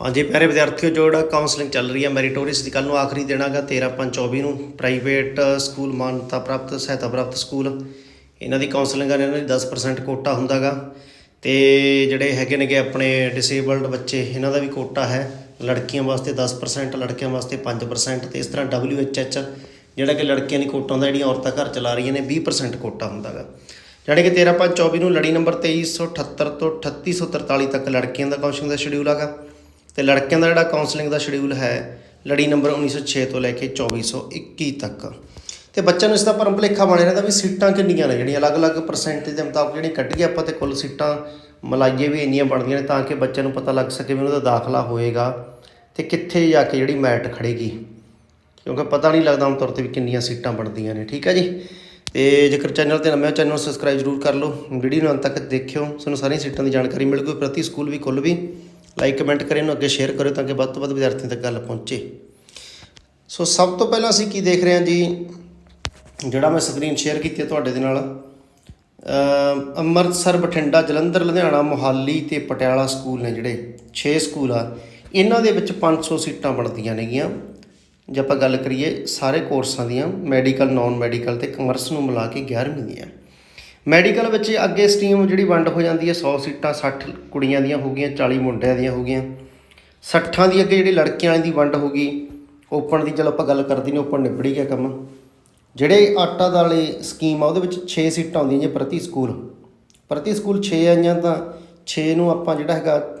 ਹਾਂਜੀ, ਪਿਆਰੇ ਵਿਦਿਆਰਥੀਓ, ਜੋ ਜਿਹੜਾ ਕਾਉਂਸਲਿੰਗ ਚੱਲ ਰਹੀ ਹੈ ਮੈਰੀਟੋਰੀਅਸ ਦੀ ਕੱਲ ਨੂੰ ਆਖਰੀ ਦਿਨ ਹੈਗਾ 13/5/24 ਨੂੰ ਪ੍ਰਾਈਵੇਟ ਸਕੂਲ ਮਾਨਤਾ ਪ੍ਰਾਪਤ, ਸਹਾਇਤਾ ਪ੍ਰਾਪਤ ਸਕੂਲ ਇਹਨਾਂ ਦੀ ਕਾਉਂਸਲਿੰਗ ਕਰਨ ਇਹਨਾਂ ਦੀ 10% ਕੋਟਾ ਹੁੰਦਾਗਾ। ਤੇ ਜਿਹੜੇ ਹੈਗੇ ਨੇਗੇ ਆਪਣੇ ਡਿਸੇਬਲਡ ਬੱਚੇ, ਇਹਨਾਂ ਦਾ ਵੀ ਕੋਟਾ ਹੈ। ਲੜਕੀਆਂ ਵਾਸਤੇ 10% ਲੜਕਿਆਂ ਵਾਸਤੇ 5% ਤੇ ਇਸ ਤਰ੍ਹਾਂ WHH ਜਿਹੜਾ ਕਿ ਲੜਕੀਆਂ ਦੀ ਕੋਟਾ ਹੁੰਦਾ, ਜਿਹੜੀਆਂ ਔਰਤਾਂ ਘਰ ਚਲਾ ਰਹੀਆਂ ਨੇ 20% ਕੋਟਾ ਹੁੰਦਾਗਾ। ਜਾਣੀ ਕਿ 13/5/24 ਨੂੰ, ਲੜੀ ਨੰਬਰ 2378 ਤੋਂ 3843 ਤੱਕ ਲੜਕੀਆਂ ਦਾ ਕਾਉਂਸਲਿੰਗ ਦਾ ਸ਼ਡਿਊਲ ਹੈਗਾ ਤੇ ਲੜਕਿਆਂ ਦਾ ਜਿਹੜਾ ਕਾਉਂਸਲਿੰਗ ਦਾ ਸ਼ਡਿਊਲ ਹੈ, ਲੜੀ ਨੰਬਰ 1906 ਤੋਂ ਲੈ ਕੇ 2421 ਤੱਕ। ਤੇ ਬੱਚਿਆਂ ਨੂੰ ਇਸ ਦਾ ਭਰਮ ਭੁਲੇਖਾ ਬਣਿਆ ਰਹਿੰਦਾ ਵੀ ਸੀਟਾਂ ਕਿੰਨੀਆਂ ਨੇ? ਜਿਹੜੀਆਂ ਅਲੱਗ-ਅਲੱਗ ਪਰਸੈਂਟੇਜ ਦੇ ਮੁਤਾਬਕ ਜਿਹੜੀ ਕੱਢੀਏ ਆਪਾਂ ਤੇ ਕੁੱਲ ਸੀਟਾਂ ਮਲਾਈਏ ਵੀ ਇੰਨੀਆਂ ਬਣਦੀਆਂ ਨੇ ਤਾਂ ਕਿ ਬੱਚਿਆਂ ਨੂੰ ਪਤਾ ਲੱਗ ਸਕੇ ਵੀ ਉਹਨਾਂ ਦਾ ਦਾਖਲਾ ਹੋਏਗਾ ਤੇ ਕਿੱਥੇ ਜਾ ਕੇ ਜਿਹੜੀ ਮੈਟ ਖੜੇਗੀ ਕਿਉਂਕਿ ਪਤਾ ਨਹੀਂ ਲੱਗਦਾ ਆਮ ਤੌਰ ਤੇ ਵੀ ਕਿੰਨੀਆਂ ਸੀਟਾਂ ਬਣਦੀਆਂ ਨੇ, ਠੀਕ ਹੈ ਜੀ? ਤੇ ਜੇਕਰ ਚੈਨਲ ਤੇ ਨਵੇਂ ਹੋ ਚੈਨਲ ਨੂੰ ਸਬਸਕ੍ਰਾਈਬ ਜ਼ਰੂਰ ਕਰ ਲਓ। ਵੀਡੀਓ ਨੂੰ ਅੰਤ ਤੱਕ ਦੇਖਿਓ। ਤੁਹਾਨੂੰ ਸਾਰੀਆਂ ਸੀਟਾਂ ਦੀ ਜਾਣਕਾਰੀ ਮਿਲ ਗਈ, ਪ੍ਰਤੀ ਸਕੂਲ ਵੀ, ਕੁੱਲ ਵੀ। ਲਾਈਕ ਕਮੈਂਟ ਕਰੇ ਇਹਨੂੰ ਅੱਗੇ ਸ਼ੇਅਰ ਕਰਿਓ ਤਾਂ ਕਿ ਵੱਧ ਤੋਂ ਵੱਧ ਵਿਦਿਆਰਥੀਆਂ ਤੱਕ ਗੱਲ ਪਹੁੰਚੇ। ਸੋ ਸਭ ਤੋਂ ਪਹਿਲਾਂ ਅਸੀਂ ਕੀ ਦੇਖ ਰਹੇ ਹਾਂ ਜੀ? ਜਿਹੜਾ ਮੈਂ ਸਕਰੀਨ ਸ਼ੇਅਰ ਕੀਤੀ ਹੈ ਤੁਹਾਡੇ ਦੇ ਨਾਲ ਅੰਮ੍ਰਿਤਸਰ, ਬਠਿੰਡਾ, ਜਲੰਧਰ, ਲੁਧਿਆਣਾ, ਮੋਹਾਲੀ ਤੇ ਪਟਿਆਲਾ ਸਕੂਲ ਨੇ ਜਿਹੜੇ 6 ਸਕੂਲ ਆ, ਇਹਨਾਂ ਦੇ ਵਿੱਚ 500 ਸੀਟਾਂ ਬਣਦੀਆਂ ਨੇਗੀਆਂ। ਜੇ ਆਪਾਂ ਗੱਲ ਕਰੀਏ ਸਾਰੇ ਕੋਰਸਾਂ ਦੀਆਂ ਮੈਡੀਕਲ ਨਾਨ ਮੈਡੀਕਲ ਤੇ ਕਮਰਸ ਨੂੰ ਮਿਲਾ ਕੇ 11ਵੀਂ ਦੀਆਂ। ਮੈਡੀਕਲ ਵਿੱਚ ਅੱਗੇ ਸਟਰੀਮ ਜਿਹੜੀ ਵੰਡ ਹੋ ਜਾਂਦੀ ਹੈ 100 ਸੀਟਾਂ 60 ਕੁੜੀਆਂ ਦੀਆਂ ਹੋ ਗਈਆਂ 40 ਮੁੰਡਿਆਂ ਦੀਆਂ ਹੋ ਗਈਆਂ। 60 ਦੀ ਅੱਗੇ ਜਿਹੜੀ ਲੜਕੀਆਂ ਦੀ ਵੰਡ ਹੋ ਗਈ, ਓਪਨ ਦੀ ਚਲੋ ਆਪਾਂ ਗੱਲ ਕਰਦੇ ਨਹੀਂ ਓਪਨ ਨਿਬੜੀ ਗਿਆ ਕੰਮ। ਜਿਹੜੇ ਆਟਾ ਦਾਲੇ ਸਕੀਮ ਆ, ਉਹਦੇ ਵਿੱਚ 6 ਸੀਟਾਂ ਆਉਂਦੀਆਂ ਜੇ ਪ੍ਰਤੀ ਸਕੂਲ। ਪ੍ਰਤੀ ਸਕੂਲ 6 ਆਈਆਂ ਤਾਂ 6 ਨੂੰ ਆਪਾਂ ਜਿਹੜਾ ਹੈਗਾ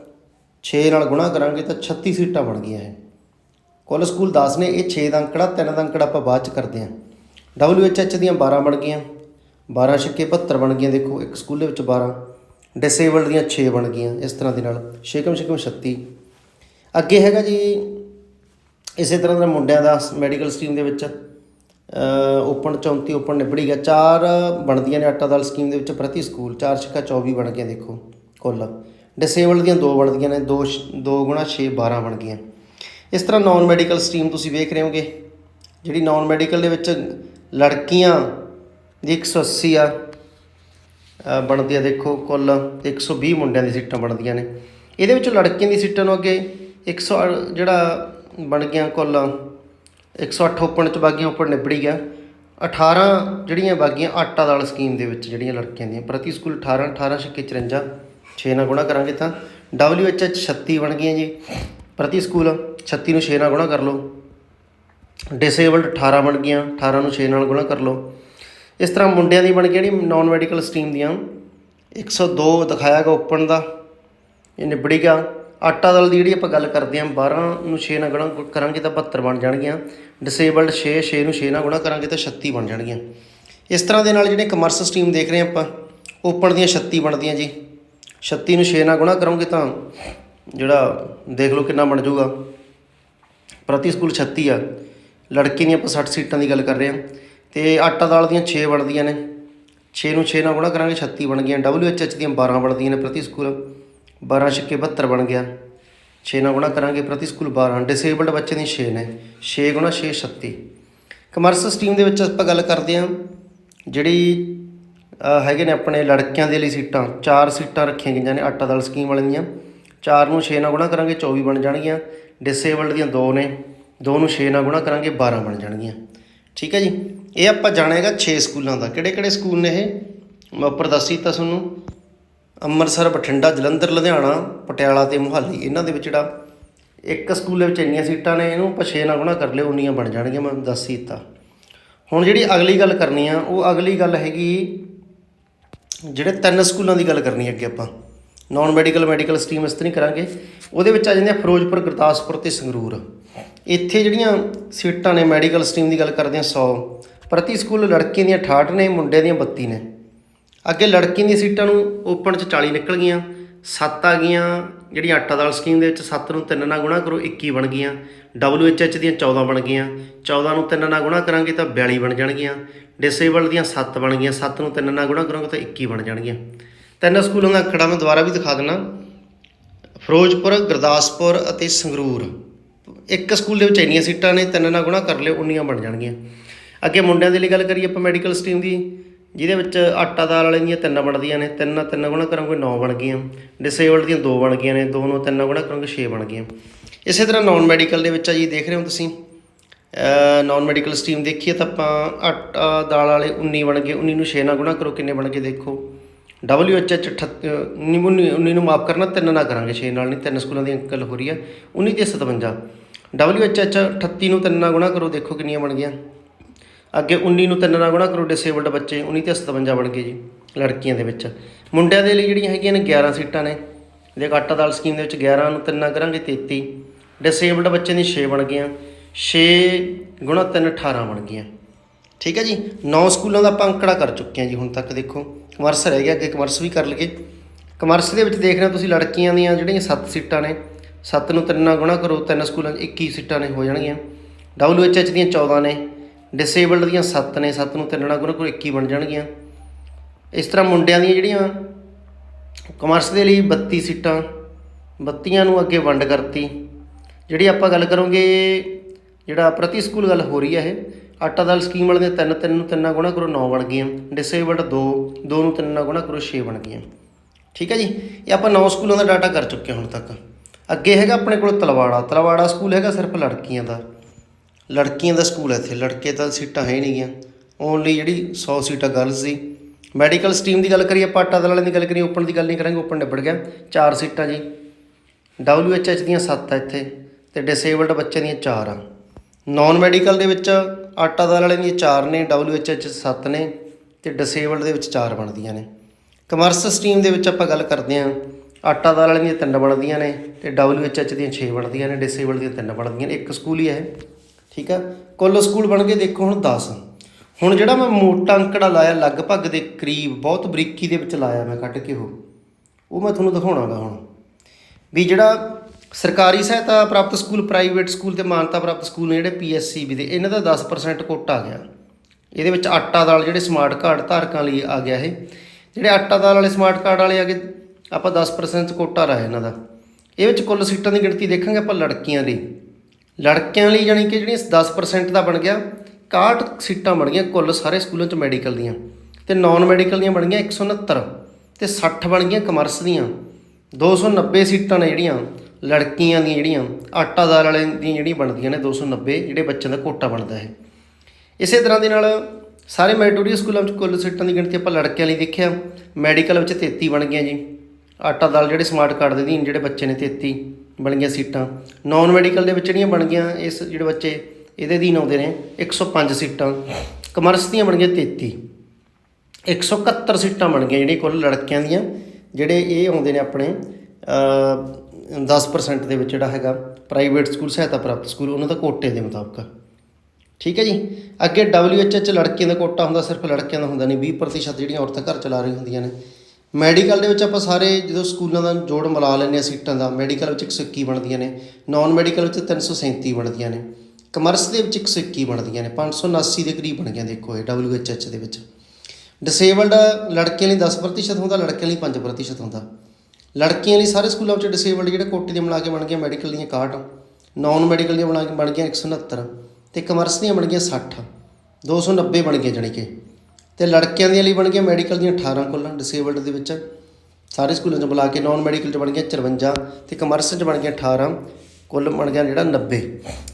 6 ਨਾਲ ਗੁਣਾ ਕਰਾਂਗੇ ਤਾਂ 36 ਸੀਟਾਂ ਬਣ ਗਈਆਂ ਇਹ। ਕੁੱਲ ਸਕੂਲ 10 ਨੇ, ਇਹ 6 ਦਾ ਅੰਕੜਾ 3 ਦਾ ਅੰਕੜਾ ਆਪਾਂ ਬਾਅਦ ਚ ਕਰਦੇ ਹਾਂ। WHH ਦੀਆਂ 12 ਬਣ ਗਈਆਂ। 12 ਛਿੱਕੇ 72 ਬਣ ਗਈਆਂ, ਦੇਖੋ, ਇੱਕ ਸਕੂਲ ਦੇ ਵਿੱਚ 12 ਡਿਸੇਬਲਡ ਦੀਆਂ 6 ਬਣ ਗਈਆਂ ਇਸ ਤਰ੍ਹਾਂ ਦੇ ਨਾਲ, ਛੇਕਮ ਛੇਕਮ 36 ਅੱਗੇ ਹੈਗਾ ਜੀ, ਇਸੇ ਤਰ੍ਹਾਂ ਦਾ ਮੁੰਡਿਆਂ ਦਾ ਮੈਡੀਕਲ ਸਟਰੀਮ ਦੇ ਵਿੱਚ ਓਪਨ 34 ਓਪਨ ਨਿਬੜੀ ਗਿਆ, ਚਾਰ ਬਣਦੀਆਂ ਨੇ ਆਟਾ ਦਾਲ ਸਕੀਮ ਦੇ ਵਿੱਚ ਪ੍ਰਤੀ ਸਕੂਲ 4 ਛਿੱਕਾ 24 ਬਣ ਗਈਆਂ ਦੇਖੋ, ਕੁੱਲ। ਡਿਸੇਬਲਡ ਦੀਆਂ ਦੋ ਬਣਦੀਆਂ ਨੇ 2 2 ਗੁਣਾ 6 12 ਬਣ ਗਈਆਂ। ਇਸ ਤਰ੍ਹਾਂ ਨਾਨ ਮੈਡੀਕਲ ਸਟਰੀਮ ਤੁਸੀਂ ਵੇਖ ਰਹੇ ਹੋਗੇ, ਜਿਹੜੀ ਨਾਨ ਮੈਡੀਕਲ ਦੇ ਵਿੱਚ ਲੜਕੀਆਂ ਦੀ 180 ਆ। ਬਣਦੀ ਆ ਦੇਖੋ ਕੁੱਲ। 120 ਮੁੰਡਿਆਂ ਦੀ ਸੀਟਾਂ ਬਣਦੀਆਂ ਨੇ। ਇਹਦੇ ਵਿੱਚ ਲੜਕੀਆਂ ਦੀ ਸੀਟਾਂ ਨੂੰ ਅੱਗੇ 100 ਜਿਹੜਾ ਬਣ ਗਿਆ ਕੁੱਲ 108 ਓਪਨ ਚ ਬਾਗੀਆਂ ਉੱਪਰ ਨਿਬੜੀ ਗਿਆ। 18 ਜਿਹੜੀਆਂ ਬਾਗੀਆਂ ਆਟਾ ਦਾਲ ਸਕੀਮ ਦੇ ਵਿੱਚ ਜਿਹੜੀਆਂ ਲੜਕੀਆਂ ਦੀਆਂ। ਪ੍ਰਤੀ ਸਕੂਲ 18 18 ਛਿੱਕੇ 54 6 ਨਾਲ ਗੁਣਾ ਕਰਾਂਗੇ ਤਾਂ। WHH 36 ਬਣ ਗਈਆਂ ਜੀ। ਪ੍ਰਤੀ ਸਕੂਲ 36 ਨੂੰ 6 ਨਾਲ ਗੁਣਾ ਕਰ ਲਓ। ਡਿਸੇਬਲਡ 18 ਬਣ ਗਈਆਂ। 18 ਨੂੰ 6 ਨਾਲ ਗੁਣਾ ਕਰ ਲਓ। ਇਸ ਤਰ੍ਹਾਂ ਮੁੰਡਿਆਂ ਦੀ ਬਣ ਗਈ ਜਿਹੜੀ ਨਾਨ ਮੈਡੀਕਲ ਸਟਰੀਮ ਦੀਆਂ 102 ਦਿਖਾਇਆਗਾ ਓਪਨ ਦਾ, ਇਹ ਨਿਬੜੀ ਗਿਆ। ਆਟਾ ਦਲ ਦੀ ਜਿਹੜੀ ਆਪਾਂ ਗੱਲ ਕਰਦੇ ਹਾਂ 12 ਨੂੰ 6 ਨਾਲ ਗੁਣਾ ਕਰਾਂਗੇ ਤਾਂ 72 ਬਣ ਜਾਣਗੀਆਂ। ਡਿਸੇਬਲਡ 6 6 ਨੂੰ 6 ਨਾਲ ਗੁਣਾ ਕਰਾਂਗੇ ਤਾਂ 36 ਬਣ ਜਾਣਗੀਆਂ। ਇਸ ਤਰ੍ਹਾਂ ਦੇ ਨਾਲ ਜਿਹੜੇ ਕਮਰਸ ਸਟਰੀਮ ਦੇਖ ਰਹੇ ਹਾਂ ਆਪਾਂ, ਓਪਨ ਦੀਆਂ 36 ਬਣਦੀਆਂ ਜੀ। 36 ਨੂੰ 6 ਨਾਲ ਗੁਣਾ ਕਰੋਗੇ ਤਾਂ ਜਿਹੜਾ ਦੇਖ ਲਓ ਕਿੰਨਾ ਬਣ ਜਾਊਗਾ। ਪ੍ਰਤੀ ਸਕੂਲ 36 ਆ। ਲੜਕੀ ਦੀਆਂ ਆਪਾਂ 60 ਸੀਟਾਂ ਦੀ ਗੱਲ ਕਰ ਰਹੇ ਹਾਂ। ਤੇ ਆਟਾ ਦਾਲ ਦੀਆਂ 6 ਬਣਦੀਆਂ ਨੇ। 6 ਨੂੰ 6 ਨਾਲ ਗੁਣਾ ਕਰਾਂਗੇ 36 ਬਣ ਗਈਆਂ। WHH ਦੀਆਂ 12 ਬਣਦੀਆਂ ਨੇ ਪ੍ਰਤੀ ਸਕੂਲ। 12 ਛਿੱਕੇ 72 ਬਣ ਗਿਆ। 6 ਨਾਲ ਗੁਣਾ ਕਰਾਂਗੇ ਪ੍ਰਤੀ ਸਕੂਲ 12 ਡਿਸੇਬਲਡ ਬੱਚੇ ਦੀ 6 ਨੇ। 6 ਗੁਣਾ 6 36 ਕਮਰਸ ਸਟਰੀਮ ਦੇ ਵਿੱਚ ਆਪਾਂ ਗੱਲ ਕਰਦੇ ਹਾਂ। ਜਿਹੜੀ ਹੈਗੇ ਨੇ ਆਪਣੇ ਲੜਕਿਆਂ ਦੇ ਲਈ ਸੀਟਾਂ। ਚਾਰ ਸੀਟਾਂ ਰੱਖੀਆਂ ਗਈਆਂ ਨੇ ਆਟਾ ਦਾਲ ਸਕੀਮ ਵਾਲਿਆਂ ਦੀਆਂ। ਚਾਰ ਨੂੰ 6 ਨਾਲ ਗੁਣਾ ਕਰਾਂਗੇ 24 ਬਣ ਜਾਣਗੀਆਂ। ਡਿਸੇਬਲਡ ਦੀਆਂ ਦੋ ਨੇ। ਦੋ ਨੂੰ 6 ਨਾਲ ਗੁਣਾ ਕਰਾਂਗੇ 12 ਬਣ ਜਾਣਗੀਆਂ। ਠੀਕ ਹੈ ਜੀ। ਇਹ ਆਪਾਂ ਜਾਣੇਗਾ 6 ਸਕੂਲਾਂ ਦਾ। ਕਿਹੜੇ ਕਿਹੜੇ ਸਕੂਲ ਨੇ ਇਹ? ਮੈਂ ਉੱਪਰ ਦੱਸ ਤਾਂ ਤੁਹਾਨੂੰ। ਅੰਮ੍ਰਿਤਸਰ, ਬਠਿੰਡਾ, ਜਲੰਧਰ, ਲੁਧਿਆਣਾ, ਪਟਿਆਲਾ ਤੇ ਮੁਹਾਲੀ। ਇਹਨਾਂ ਦੇ ਵਿੱਚ ਜਿਹੜਾ ਇੱਕ ਸਕੂਲ ਦੇ ਵਿੱਚ ਇੰਨੀਆਂ ਸੀਟਾਂ ਨੇ, ਇਹਨੂੰ ਆਪਾਂ 6 ਨਾਲ ਗੁਣਾ ਕਰ ਲਿਓ, ਉਨੀਆਂ ਬਣ ਜਾਣਗੀਆਂ, ਮੈਂ ਦੱਸ ਹੀ ਦਿੱਤਾ। ਹੁਣ ਜਿਹੜੀ ਅਗਲੀ ਗੱਲ ਕਰਨੀ ਆ, ਉਹ ਅਗਲੀ ਗੱਲ ਹੈਗੀ ਜਿਹੜੇ ਤਿੰਨ ਸਕੂਲਾਂ ਦੀ ਗੱਲ ਕਰਨੀ ਹੈ ਅੱਗੇ ਆਪਾਂ। ਨਾਨ ਮੈਡੀਕਲ ਮੈਡੀਕਲ ਸਟਰੀਮ ਇਸ ਤਰ੍ਹਾਂ ਹੀ ਕਰਾਂਗੇ। ਉਹਦੇ ਵਿੱਚ ਆ ਜਾਂਦੇ ਆ ਫਿਰੋਜ਼ਪੁਰ, ਗੁਰਦਾਸਪੁਰ ਤੇ ਸੰਗਰੂਰ। ਇੱਥੇ ਜਿਹੜੀਆਂ ਸੀਟਾਂ ਨੇ ਮੈਡੀਕਲ ਸਟਰੀਮ ਦੀ ਗੱਲ ਕਰਦੇ ਆ 100 ਪ੍ਰਤੀ ਸਕੂਲ ਲੜਕੀਆਂ ਦੀਆਂ 68 ਨੇ, ਮੁੰਡਿਆਂ ਦੀਆਂ 32 ਨੇ। ਅੱਗੇ ਲੜਕੀਆਂ ਦੀਆਂ ਸੀਟਾਂ ਨੂੰ ਓਪਨ ਚ 40 ਨਿਕਲ ਗਈਆਂ 7 ਆ ਗਈਆਂ ਜਿਹੜੀ ਆਟਾ ਦਾਲ ਸਕੀਮ ਦੇ ਵਿੱਚ 7 ਨੂੰ 3 ਨਾਲ ਗੁਣਾ ਕਰੋ 21 ਬਣ ਗਈਆਂ। WHH ਦੀਆਂ 14 ਬਣ ਗਈਆਂ। 14 ਨੂੰ 3 ਨਾਲ ਗੁਣਾ ਕਰਾਂਗੇ ਤਾਂ 42 ਬਣ ਜਾਣਗੀਆਂ। ਡਿਸੇਬਲ ਦੀਆਂ 7 ਬਣ ਗਈਆਂ 7 ਨੂੰ 3 ਨਾਲ ਗੁਣਾ ਕਰੋਗੇ ਤਾਂ 21 ਬਣ ਜਾਣਗੀਆਂ। ਤਿੰਨ ਸਕੂਲਾਂ ਦਾ ਅੰਕੜਾ ਮੈਂ ਦੁਬਾਰਾ ਵੀ ਦਿਖਾ ਦਿੰਦਾ। ਫਿਰੋਜ਼ਪੁਰ, ਗੁਰਦਾਸਪੁਰ ਅਤੇ ਸੰਗਰੂਰ। ਇੱਕ ਸਕੂਲ ਦੇ ਵਿੱਚ ਇੰਨੀਆਂ ਸੀਟਾਂ ਨੇ, ਤਿੰਨ ਨਾਲ ਗੁਣਾ ਕਰ ਲਿਓ, ਉਨੀਆਂ ਬਣ ਜਾਣਗੀਆਂ। ਅੱਗੇ ਮੁੰਡਿਆਂ ਦੇ ਲਈ ਗੱਲ ਕਰੀਏ ਆਪਾਂ ਮੈਡੀਕਲ ਸਟਰੀਮ ਦੀ, ਜਿਹਦੇ ਵਿੱਚ ਆਟਾ ਦਾਲ ਵਾਲੇ ਦੀਆਂ ਤਿੰਨ ਬਣਦੀਆਂ ਨੇ, ਤਿੰਨ ਨਾਲ ਤਿੰਨ ਗੁਣਾ ਕਰਾਂਗੇ 9 ਬਣ ਗਈਆਂ। ਡਿਸੇਬਲਡ ਦੀਆਂ ਦੋ ਬਣ ਗਈਆਂ ਨੇ, ਦੋ ਨੂੰ ਤਿੰਨ ਨਾਲ ਗੁਣਾ ਕਰਾਂਗੇ 6 ਬਣ ਗਈਆਂ। ਇਸੇ ਤਰ੍ਹਾਂ ਨਾਨ ਮੈਡੀਕਲ ਦੇ ਵਿੱਚ ਆ ਜੀ, ਦੇਖ ਰਹੇ ਹੋ ਤੁਸੀਂ। ਨਾਨ ਮੈਡੀਕਲ ਸਟਰੀਮ ਦੇਖੀਏ ਤਾਂ ਆਪਾਂ, ਆਟਾ ਦਾਲ ਵਾਲੇ 19 ਬਣ ਗਏ 19 ਨੂੰ 6 ਨਾਲ ਗੁਣਾ ਕਰੋ, ਕਿੰਨੇ ਬਣ ਗਏ ਦੇਖੋ। WHH 19 19 ਨੂੰ ਮਾਫ ਕਰਨਾ, ਤਿੰਨ ਨਾਲ ਕਰਾਂਗੇ 6 ਨਾਲ, ਨਹੀਂ ਤਿੰਨ ਸਕੂਲਾਂ ਦੀ ਅੰਕਲ ਹੋ ਰਹੀ ਆ। 19 ਤੇ 57 WHH 38 ਨੂੰ ਤਿੰਨ ਨਾਲ ਗੁਣਾ ਕਰੋ, ਦੇਖੋ ਕਿੰਨੀਆਂ ਬਣ ਗਈਆਂ। ਅੱਗੇ 19 ਨੂੰ ਤਿੰਨ ਨਾਲ ਗੁਣਾ ਕਰੋ ਡਿਸੇਬਲਡ ਬੱਚੇ 19 ਤੇ 57 ਬਣ ਗਏ ਜੀ, ਲੜਕੀਆਂ ਦੇ ਵਿੱਚ। ਮੁੰਡਿਆਂ ਦੇ ਲਈ ਜਿਹੜੀਆਂ ਹੈਗੀਆਂ ਨੇ 11 ਸੀਟਾਂ ਨੇ। ਜੇ ਆਟਾ ਦਾਲ ਸਕੀਮ ਦੇ ਵਿੱਚ 11 ਨੂੰ ਤਿੰਨ ਨਾਲ ਕਰਾਂਗੇ 33 ਡਿਸੇਬਲਡ ਬੱਚੇ ਦੀ 6 ਬਣ ਗਈਆਂ। 6 ਗੁਣਾ 3 18 ਬਣ ਗਈਆਂ। ਠੀਕ ਹੈ ਜੀ? 9 ਸਕੂਲਾਂ ਦਾ ਆਪਾਂ ਅੰਕੜਾ ਕਰ ਚੁੱਕੇ ਹਾਂ ਜੀ ਹੁਣ ਤੱਕ, ਦੇਖੋ। ਕਮਰਸ ਰਹਿ ਗਿਆ, ਅੱਗੇ ਕਮਰਸ ਵੀ ਕਰ ਲਈਏ। ਕਮਰਸ ਦੇ ਵਿੱਚ ਦੇਖ ਰਹੇ ਹੋ ਤੁਸੀਂ ਲੜਕੀਆਂ ਦੀਆਂ ਜਿਹੜੀਆਂ 7 ਸੀਟਾਂ ਨੇ 7 ਨੂੰ ਤਿੰਨ ਨਾਲ ਗੁਣਾ ਕਰੋ, ਤਿੰਨ ਸਕੂਲਾਂ 'ਚ 21 ਸੀਟਾਂ ਨੇ ਹੋ ਜਾਣਗੀਆਂ। WHH ਦੀਆਂ 14 ਨੇ ਡਿਸੇਬਲਡ ਦੀਆਂ 7 ਨੇ 7 ਨੂੰ ਤਿੰਨ ਨਾਲ ਗੁਣਾ ਕਰੋ 21 ਬਣ ਜਾਣਗੀਆਂ। ਇਸ ਤਰ੍ਹਾਂ ਮੁੰਡਿਆਂ ਦੀਆਂ ਜਿਹੜੀਆਂ ਕਮਰਸ ਦੇ ਲਈ 32 ਸੀਟਾਂ 32 ਨੂੰ ਅੱਗੇ ਵੰਡ ਕਰਤੀ। ਜਿਹੜੀ ਆਪਾਂ ਗੱਲ ਕਰੋਗੇ, ਜਿਹੜਾ ਪ੍ਰਤੀ ਸਕੂਲ ਗੱਲ ਹੋ ਰਹੀ ਹੈ ਇਹ, ਆਟਾ ਦਾਲ ਸਕੀਮ ਵਾਲੇ ਦੇ ਤਿੰਨ ਤਿੰਨ ਨੂੰ ਤਿੰਨਾਂ ਗੁਣਾ ਕਰੋ 9 ਬਣ ਗਈਆਂ। ਡਿਸੇਬਲਡ 2 2 ਨੂੰ ਤਿੰਨਾਂ ਗੁਣਾ ਕਰੋ 6 ਬਣ ਗਈਆਂ। ਠੀਕ ਹੈ ਜੀ? ਇਹ ਆਪਾਂ 9 ਸਕੂਲਾਂ ਦਾ ਡਾਟਾ ਕਰ ਚੁੱਕੇ ਹਾਂ ਹੁਣ ਤੱਕ। ਅੱਗੇ ਹੈਗਾ ਆਪਣੇ ਕੋਲ ਤਲਵਾੜਾ। ਤਲਵਾੜਾ ਸਕੂਲ ਹੈਗਾ ਸਿਰਫ ਲੜਕੀਆਂ ਦਾ। ਲੜਕੀਆਂ ਦਾ ਸਕੂਲ ਹੈ ਇੱਥੇ। ਲੜਕੇ ਤਾਂ ਸੀਟਾਂ ਹੈ ਹੀ ਨਹੀਂ ਗੀਆਂ। ਓਨਲੀ ਜਿਹੜੀ 100 ਸੀਟਾਂ ਗਰਲਸ ਦੀ। ਮੈਡੀਕਲ ਸਟਰੀਮ ਦੀ ਗੱਲ ਕਰੀਏ, ਆਪਾਂ ਆਟਾ ਦਾਲ ਵਾਲਿਆਂ ਦੀ ਗੱਲ ਕਰੀਏ ਓਪਨ ਦੀ ਗੱਲ ਨਹੀਂ ਕਰਾਂਗੇ ਓਪਨ ਨਿਬੜ ਗਿਆ। ਚਾਰ ਸੀਟਾਂ ਜੀ। WHH ਦੀਆਂ 7 ਆ ਇੱਥੇ ਤੇ ਡਿਸੇਬਲਡ ਬੱਚਿਆਂ ਦੀਆਂ 4 ਆ। ਨਾਨ ਮੈਡੀਕਲ ਦੇ ਵਿੱਚ ਆਟਾ ਦਲ ਵਾਲਿਆਂ ਦੀਆਂ 4 ਨੇ WHH 'ਚ 7 ਨੇ ਤੇ ਡਿਸੇਬਲਡ ਦੇ ਵਿੱਚ 4 ਬਣਦੀਆਂ ਨੇ। ਕਮਰਸ ਸਟਰੀਮ ਦੇ ਵਿੱਚ ਆਪਾਂ ਗੱਲ ਕਰਦੇ ਹਾਂ। ਆਟਾ ਦਾਲ ਵਾਲਿਆਂ ਦੀਆਂ 3 ਬਣਦੀਆਂ ਨੇ ਤੇ WHH ਦੀਆਂ 6 ਬਣਦੀਆਂ ਨੇ ਡਿਸੇਬਲਡ ਦੀਆਂ ਤਿੰਨ ਬਣਦੀਆਂ ਨੇ, ਇੱਕ ਸਕੂਲ ਹੀ ਹੈ ਠੀਕ ਆ? ਕੁੱਲ ਸਕੂਲ ਬਣ ਗਏ ਦੇਖੋ ਹੁਣ 10 ਹੁਣ ਜਿਹੜਾ ਮੈਂ ਮੋਟਾ ਅੰਕੜਾ ਲਾਇਆ ਲਗਭਗ ਦੇ ਕਰੀਬ, ਬਹੁਤ ਬਰੀਕੀ ਦੇ ਵਿੱਚ ਲਾਇਆ ਮੈਂ ਕੱਢ ਕੇ ਉਹ। ਉਹ ਮੈਂ ਤੁਹਾਨੂੰ ਦਿਖਾਉਣਾਗਾ ਹੁਣ। ਵੀ ਜਿਹੜਾ ਸਰਕਾਰੀ ਸਹਾਇਤਾ ਪ੍ਰਾਪਤ ਸਕੂਲ, ਪ੍ਰਾਈਵੇਟ ਸਕੂਲ ਤੇ ਮਾਨਤਾ ਪ੍ਰਾਪਤ ਸਕੂਲ ਨੇ ਜਿਹੜੇ ਪੀਐਸਸੀਬੀ ਦੇ, ਇਹਨਾਂ ਦਾ 10% ਕੋਟਾ ਆ ਗਿਆ। ਇਹਦੇ ਵਿੱਚ ਆਟਾ ਦਾਲ ਜਿਹੜੇ ਸਮਾਰਟ ਕਾਰਡ ਧਾਰਕਾਂ ਲਈ ਆ ਗਿਆ ਇਹ। ਜਿਹੜੇ ਆਟਾ ਦਾਲ ਵਾਲੇ ਸਮਾਰਟ ਕਾਰਡ ਵਾਲੇ ਆ ਗਏ ਆਪਾਂ 10% ਕੋਟਾ ਰਾਇਆ ਇਹਨਾਂ ਦਾ। ਇਹ ਵਿੱਚ ਕੁੱਲ ਸੀਟਾਂ ਦੀ ਗਿਣਤੀ ਦੇਖਾਂਗੇ ਆਪਾਂ ਲੜਕੀਆਂ ਲਈ। ਲੜਕਿਆਂ ਲਈ ਜਾਣੀ ਕਿ ਜਿਹੜੀਆਂ 10% ਦਾ ਬਣ ਗਿਆ 61 ਸੀਟਾਂ ਬਣ ਗਈਆਂ ਕੁੱਲ ਸਾਰੇ ਸਕੂਲਾਂ 'ਚ ਮੈਡੀਕਲ ਦੀਆਂ। ਤੇ ਨਾਨ ਮੈਡੀਕਲ ਦੀਆਂ ਬਣ ਗਈਆਂ 169 ਤੇ 60 ਬਣ ਗਈਆਂ ਕਮਰਸ ਦੀਆਂ। 290 ਸੀਟਾਂ ਨੇ ਜਿਹੜੀਆਂ, ਲੜਕੀਆਂ ਦੀਆਂ ਜਿਹੜੀਆਂ ਆਟਾ ਦਾਲ ਵਾਲੇ ਦੀਆਂ ਜਿਹੜੀਆਂ ਬਣਦੀਆਂ ਨੇ 290 ਜਿਹੜੇ ਬੱਚਿਆਂ ਦਾ ਕੋਟਾ ਬਣਦਾ ਹੈ ਇਸੇ ਤਰ੍ਹਾਂ ਦੇ ਨਾਲ ਸਾਰੇ ਮੈਰੀਟੋਰੀਅਸ ਸਕੂਲਾਂ ਵਿੱਚ ਕੁੱਲ ਸੀਟਾਂ ਦੀ ਗਿਣਤੀ ਆਪਾਂ ਲੜਕਿਆਂ ਲਈ ਦੇਖਿਆ। ਮੈਡੀਕਲ ਵਿੱਚ 33 ਬਣ ਗਈਆਂ ਜੀ। ਆਟਾ ਦਾਲ ਜਿਹੜੇ ਸਮਾਰਟ ਕਾਰਡ ਦੇ ਅਧੀਨ ਜਿਹੜੇ ਬੱਚੇ ਨੇ 33 ਬਣ ਗਈਆਂ ਸੀਟਾਂ ਨਾਨ ਮੈਡੀਕਲ ਦੇ ਵਿੱਚ ਜਿਹੜੀਆਂ ਬਣ ਗਈਆਂ ਇਸ ਜਿਹੜੇ ਬੱਚੇ ਇਹਦੇ ਅਧੀਨ ਆਉਂਦੇ ਨੇ 105 ਸੀਟਾਂ ਕਮਰਸ ਦੀਆਂ ਬਣ ਗਈਆਂ 33 171 ਸੀਟਾਂ ਬਣ ਗਈਆਂ ਜਿਹੜੀਆਂ ਕੁੱਲ ਲੜਕਿਆਂ ਦੀਆਂ, ਜਿਹੜੇ ਇਹ ਆਉਂਦੇ ਨੇ ਆਪਣੇ ਅ 10% ਦੇ ਵਿੱਚ ਜਿਹੜਾ ਹੈਗਾ ਪ੍ਰਾਈਵੇਟ ਸਕੂਲ ਸਹਾਇਤਾ ਪ੍ਰਾਪਤ ਸਕੂਲ ਉਹਨਾਂ ਦਾ ਕੋਟੇ ਦੇ ਮੁਤਾਬਕ। ਠੀਕ ਹੈ ਜੀ? ਅੱਗੇ WHH ਚ ਲੜਕੀਆਂ ਦਾ ਕੋਟਾ ਹੁੰਦਾ, ਸਿਰਫ ਲੜਕਿਆਂ ਦਾ ਹੁੰਦਾ ਨਹੀਂ 20% ਜਿਹੜੀਆਂ ਔਰਤਾਂ ਘਰ ਚਲਾ ਰਹੀਆਂ ਹੁੰਦੀਆਂ ਨੇ। ਮੈਡੀਕਲ ਦੇ ਵਿੱਚ ਆਪਾਂ ਸਾਰੇ ਜਦੋਂ ਸਕੂਲਾਂ ਦਾ ਜੋੜ ਮਿਲਾ ਲੈਂਦੇ ਹਾਂ ਸੀਟਾਂ ਦਾ, ਮੈਡੀਕਲ ਵਿੱਚ 121 ਬਣਦੀਆਂ ਨੇ ਨਾਨ ਮੈਡੀਕਲ ਵਿੱਚ 337 ਬਣਦੀਆਂ ਨੇ ਕਮਰਸ ਦੇ ਵਿੱਚ 121 ਬਣਦੀਆਂ ਨੇ 579 ਦੇ ਕਰੀਬ ਬਣ ਗਈਆਂ ਦੇਖੋ ਇਹ WHH ਦੇ ਵਿੱਚ। ਡਿਸੇਬਲਡ ਲੜਕੀਆਂ ਲਈ 10% ਹੁੰਦਾ, ਲੜਕਿਆਂ ਲਈ 5% ਹੁੰਦਾ। ਲੜਕੀਆਂ ਲਈ ਸਾਰੇ ਸਕੂਲਾਂ ਵਿੱਚ ਡਿਸੇਬਲਡ ਜਿਹੜੇ ਕੋਟੇ ਦੇ ਬਣਾ ਕੇ ਬਣ ਗਈਆਂ, ਮੈਡੀਕਲ ਦੀਆਂ 61 ਨਾਨ ਮੈਡੀਕਲ ਦੀਆਂ ਬਣਾ ਕੇ ਬਣ ਗਈਆਂ 169 ਤੇ ਕਮਰਸ ਦੀਆਂ ਬਣ ਗਈਆਂ 60 290 ਬਣ ਗਈਆਂ ਜਾਣੀ ਕਿ ਤੇ ਲੜਕਿਆਂ ਦੀਆਂ ਲਈ ਬਣ ਗਈਆਂ ਮੈਡੀਕਲ ਦੀਆਂ 18 ਕੁੱਲ ਡਿਸੇਬਲਡ ਦੇ ਵਿੱਚ। ਸਾਰੇ ਸਕੂਲਾਂ 'ਚ ਬੁਲਾ ਕੇ ਨਾਨ ਮੈਡੀਕਲ 'ਚ ਬਣ ਗਈਆਂ 54 ਤੇ ਕਮਰਸ 'ਚ ਬਣ ਗਈਆਂ 18 ਕੁੱਲ ਬਣ ਗਿਆ ਜਿਹੜਾ 90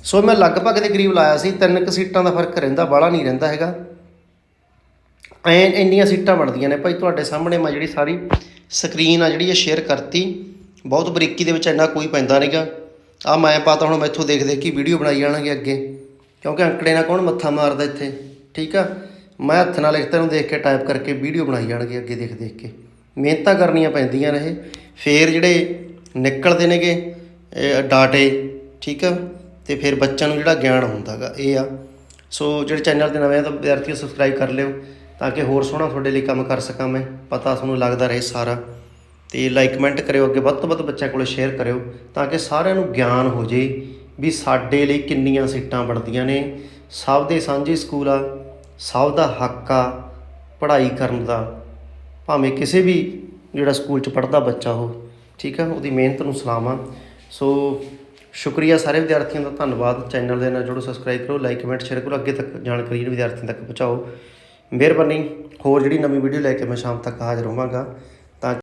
ਸੋ ਮੈਂ ਲਗਭਗ ਦੇ ਕਰੀਬ ਲਾਇਆ ਸੀ, ਤਿੰਨ ਕੁ ਸੀਟਾਂ ਦਾ ਫ਼ਰਕ ਰਹਿੰਦਾ, ਬਾਹਲਾ ਨਹੀਂ ਰਹਿੰਦਾ ਹੈਗਾ। ਐ ਇੰਨੀਆਂ ਸੀਟਾਂ ਬਣਦੀਆਂ ਨੇ। ਭਾਈ ਤੁਹਾਡੇ ਸਾਹਮਣੇ ਮੈਂ ਜਿਹੜੀ ਸਾਰੀ ਸਕਰੀਨ ਆ ਜਿਹੜੀ ਇਹ ਸ਼ੇਅਰ ਕਰਤੀ, ਬਹੁਤ ਬਰੀਕੀ ਦੇ ਵਿੱਚ ਇੰਨਾ ਕੋਈ ਪੈਂਦਾ ਨਹੀਂਗਾ ਆ ਮੈਂ ਪਾਤਾ, ਹੁਣ ਮੈਥੋਂ ਦੇਖ ਦੇਖ ਕੇ ਵੀਡੀਓ ਬਣਾਈ ਜਾਣਗੇ ਅੱਗੇ। ਕਿਉਂਕਿ ਅੰਕੜੇ ਨਾਲ ਕੌਣ ਮੱਥਾ ਮਾਰਦਾ ਇੱਥੇ? ਠੀਕ ਆ? ਮੈਂ ਹੱਥ ਨਾਲ ਲਿਖਤਾਂ ਨੂੰ ਦੇਖ ਕੇ ਟਾਈਪ ਕਰਕੇ ਵੀਡੀਓ ਬਣਾਈ ਜਾਣਗੇ ਅੱਗੇ ਦੇਖ ਦੇਖ ਕੇ। ਮਿਹਨਤਾਂ ਕਰਨੀਆਂ ਪੈਂਦੀਆਂ ਨੇ ਇਹ। ਫੇਰ ਜਿਹੜੇ ਨਿਕਲਦੇ ਨੇਗੇ ਡਾਟੇ, ਠੀਕ ਆ? ਤੇ ਫਿਰ ਬੱਚਿਆਂ ਨੂੰ ਜਿਹੜਾ ਗਿਆਨ ਹੁੰਦਾਗਾ ਇਹ ਆ। ਸੋ ਜਿਹੜੇ ਚੈਨਲ ਤੇ ਨਵੇਂ ਆ ਤਾਂ ਵਿਦਿਆਰਥੀਓ ਸਬਸਕ੍ਰਾਈਬ ਕਰ ਲਿਓ, ਤਾਂ ਕਿ ਹੋਰ ਸੋਹਣਾ ਤੁਹਾਡੇ ਲਈ ਕੰਮ ਕਰ ਸਕਾਂ ਮੈਂ। ਪਤਾ ਤੁਹਾਨੂੰ ਲੱਗਦਾ ਰਹੇ ਸਾਰਾ। ਤੇ ਲਾਈਕ ਕਮੈਂਟ ਕਰਿਓ, ਅੱਗੇ ਵੱਧ ਤੋਂ ਵੱਧ ਬੱਚਿਆਂ ਕੋਲ ਸ਼ੇਅਰ ਕਰਿਓ, ਤਾਂ ਕਿ ਸਾਰਿਆਂ ਨੂੰ ਗਿਆਨ ਹੋ ਜੇ ਵੀ ਸਾਡੇ ਲਈ ਕਿੰਨੀਆਂ ਸੀਟਾਂ ਬਣਦੀਆਂ ਨੇ। ਸਭ ਦੇ ਸਾਂਝੇ ਸਕੂਲ ਆ ਸਭ ਦਾ ਹੱਕ ਆ ਪੜ੍ਹਾਈ ਕਰਨ ਦਾ। ਭਾਵੇਂ ਕਿਸੇ ਵੀ ਜਿਹੜਾ ਸਕੂਲ 'ਚ ਪੜ੍ਹਦਾ ਬੱਚਾ ਉਹ ਠੀਕ ਆ? ਉਹਦੀ ਮਿਹਨਤ ਨੂੰ ਸਲਾਮ। ਆ ਸੋ ਸ਼ੁਕਰੀਆ ਸਾਰੇ ਵਿਦਿਆਰਥੀਆਂ ਦਾ ਧੰਨਵਾਦ। ਚੈਨਲ ਦੇ ਨਾਲ ਜੁੜੋ ਸਬਸਕ੍ਰਾਈਬ ਕਰੋ ਲਾਈਕ ਕਮੈਂਟ ਸ਼ੇਅਰ ਕਰੋ। ਅੱਗੇ ਤੱਕ ਜਾਣਕਾਰੀ ਜਿਹੜੀ ਵਿਦਿਆਰਥੀਆਂ ਤੱਕ ਪਹੁੰਚਾਓ। ਮਿਹਰਬਾਨੀ। ਹੋਰ ਜਿਹੜੀ ਨਵੀਂ ਵੀਡੀਓ ਲੈ ਕੇ ਮੈਂ ਸ਼ਾਮ ਤੱਕ ਹਾਜ਼ਰ ਹੋਵਾਂਗਾ।